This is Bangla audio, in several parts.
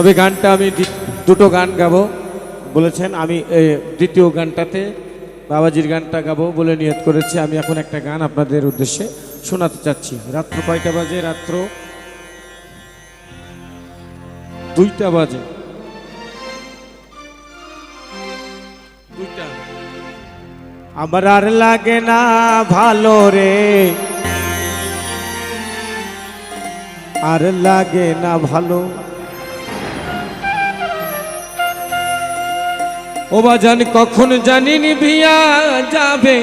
তবে গানটা আমি দুটো গান গাবো বলেছেন। আমি দ্বিতীয় গানটাতে বাবাজির গানটা গাবো বলে নিয়ত করেছি। আমি এখন একটা গান আপনাদের উদ্দেশ্যে শোনাতে চাচ্ছি। রাত্র কয়টা বাজে? রাত্র দুইটা বাজে। দুইটা। আমার আর লাগে না ভালো রে। আর লাগে না ভালো। ও বাজান কখন জানিনি ভিয়া যাবে?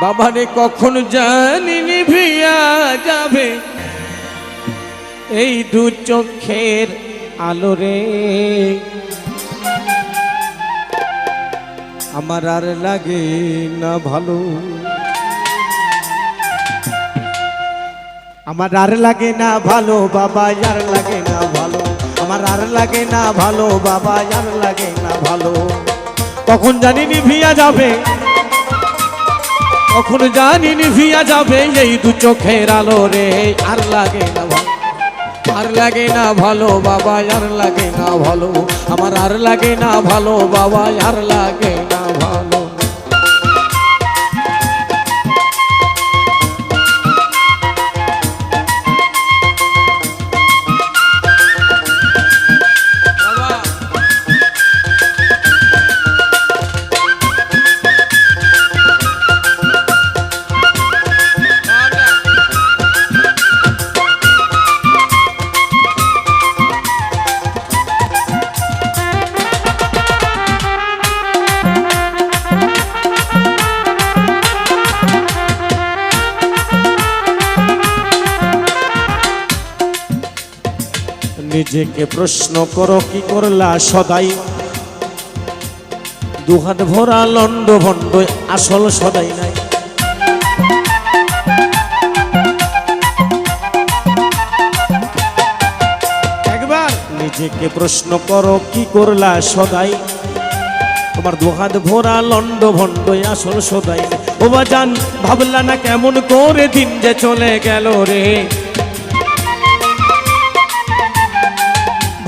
বাবারে, কখন জানিনি ভিয়া যাবে? এই দু চোখের আলো রে। আমার আর লাগে না ভালো। আমার আর লাগে না ভালো, বাবা, আর লাগে না আমার আর লাগে না ভালো, বাবা আর লাগে না ভালো। কখন জানিনি ভিয়া যাবে? কখন জানিনি ভিয়া যাবে? এই দু চোখের আলো রে, আর লাগে না ভালো। আর লাগে না ভালো, বাবা আর লাগে না ভালো। আমার আর লাগে না ভালো, বাবা আর লাগে না নিজেকে প্রশ্ন করো, কি করলা সদাই? দুহাত ভরা লন্ড ভণ্ড আসল সদাই নাই। একবার নিজেকে প্রশ্ন করো, কি করলা সদাই? তোমার দুহাত ভরা লন্ড ভণ্ড আসল সদাই। ও বাজান, ভাবলা না কেমন করে দিন যে চলে গেল রে।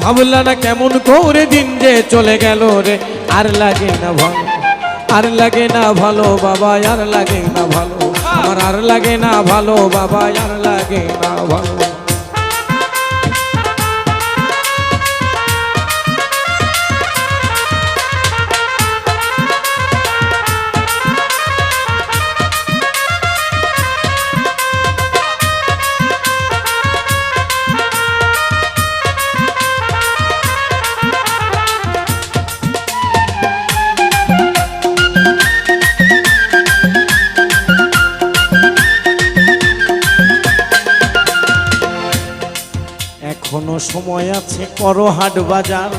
ভাবলা না কেমন করে দিন যে চলে গেল রে। আর লাগে না ভালো, আর লাগে না ভালো বাবা, আর লাগে না ভালো। আর লাগে না ভালো বাবা, আর লাগে না ভালো। সময় আছে, করো হাট বাজার।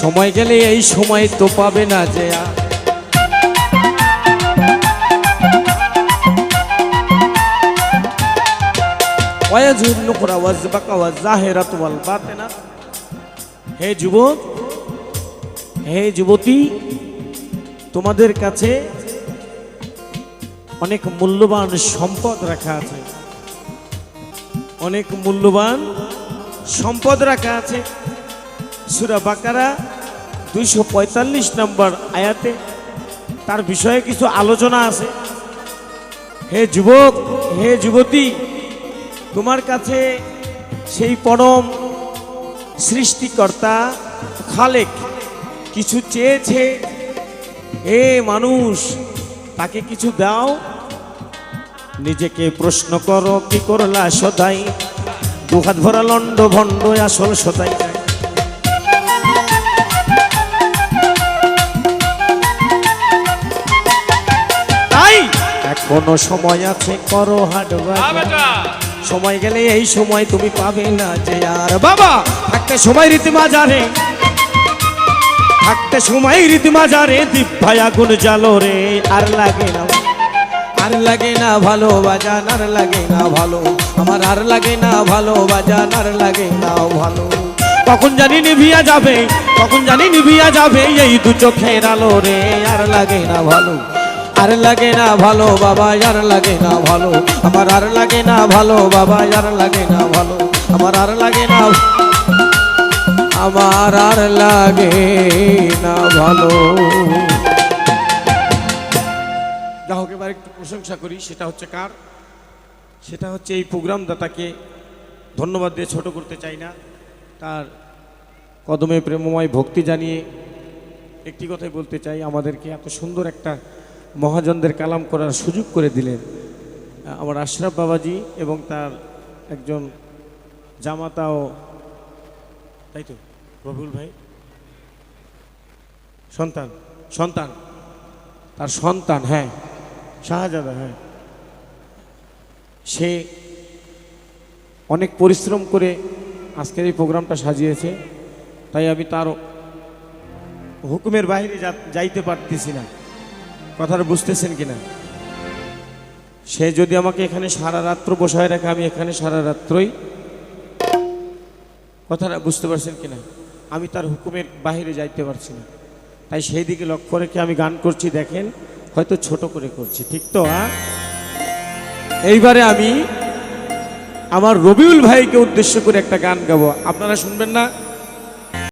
সময় গেলে এই সময় তো পাবে না যে আর। ওয়াজুর নুকরা ওয়াজবাকা বাতিনাত হে যুবক, হে যুবতী, তোমাদের কাছে অনেক মূল্যবান সম্পদ রাখা আছে। অনেক মূল্যবান সম্পদ রাখা আছে। সুরা বাকারা দুইশো পঁয়তাল্লিশ নম্বর আয়াতে। তার বিষয়ে কিছু আলোচনা আছে। হে যুবক, হে যুবতী, তোমার কাছে সেই পরম সৃষ্টিকর্তা খালেক কিছু চেয়েছে। হে মানুষ, তাকে কিছু দাও। নিজেকে প্রশ্ন করো, কি করলা সদাই? দুহাত ভরা লন্ড ভণ্ড আসল সদাই তাই এখনও সময় আছে করো হাট সময় গেলে এই সময় তুমি পাবে না যে আর। বাবা থাকতে সময় রীতি মাজারে থাকতে সময় রীতি মাজারে দীপ ভাই আগুন জালো রে আর লাগে না আর লাগে না ভালো বাজান আর লাগে না ভালো আমার আর লাগে না ভালো বাজান আর লাগে না ভালো কখন জানি নিভিয়া যাবে কখন জানি নিভিয়া যাবে এই দু চোখের আলো রে আর লাগে না ভালো আর লাগে না ভালো বাবা আর লাগে না ভালো আমার আর লাগে না ভালো বাবা আর লাগে না ভালো আমার আর লাগে না আমার আর লাগে না ভালো প্রশংসা করি, সেটা হচ্ছে কার? সেটা হচ্ছে এই প্রোগ্রাম দাতাকে ধন্যবাদ দিয়ে ছোট করতে চাই না। তার কদমে প্রেমময় ভক্তি জানিয়ে একটি কথাই বলতে চাই। আমাদেরকে এত সুন্দর একটা মহাজনদের কালাম করার সুযোগ করে দিলেন আমার আশরাফ বাবাজি এবং তার একজন জামাতাও তাই তো রবিউল ভাই? সন্তান সন্তান, তার সন্তান হ্যাঁ। শাহজাদা হ্যাঁ। সে অনেক পরিশ্রম করে আজকের এই প্রোগ্রামটা সাজিয়েছে, তাই আমি তার হুকুমের বাইরে যাইতে পারতেছি না। কথাটা বুঝতেছেন কিনা সে যদি আমাকে এখানে সারা রাত্র বসায় রাখে, আমি এখানে সারা রাত্রই কথাটা বুঝতে পারছেন কিনা আমি তার হুকুমের বাইরে যাইতে পারছি না। তাই সেই দিকে লক্ষ্য রেখে আমি গান করছি, দেখেন। হয়তো ছোট করে করছি, ঠিক তো হ্যাঁ? এইবারে আমি আমার রবিউল ভাইকে উদ্দেশ্য করে একটা গান গাবো। আপনারা শুনবেন না?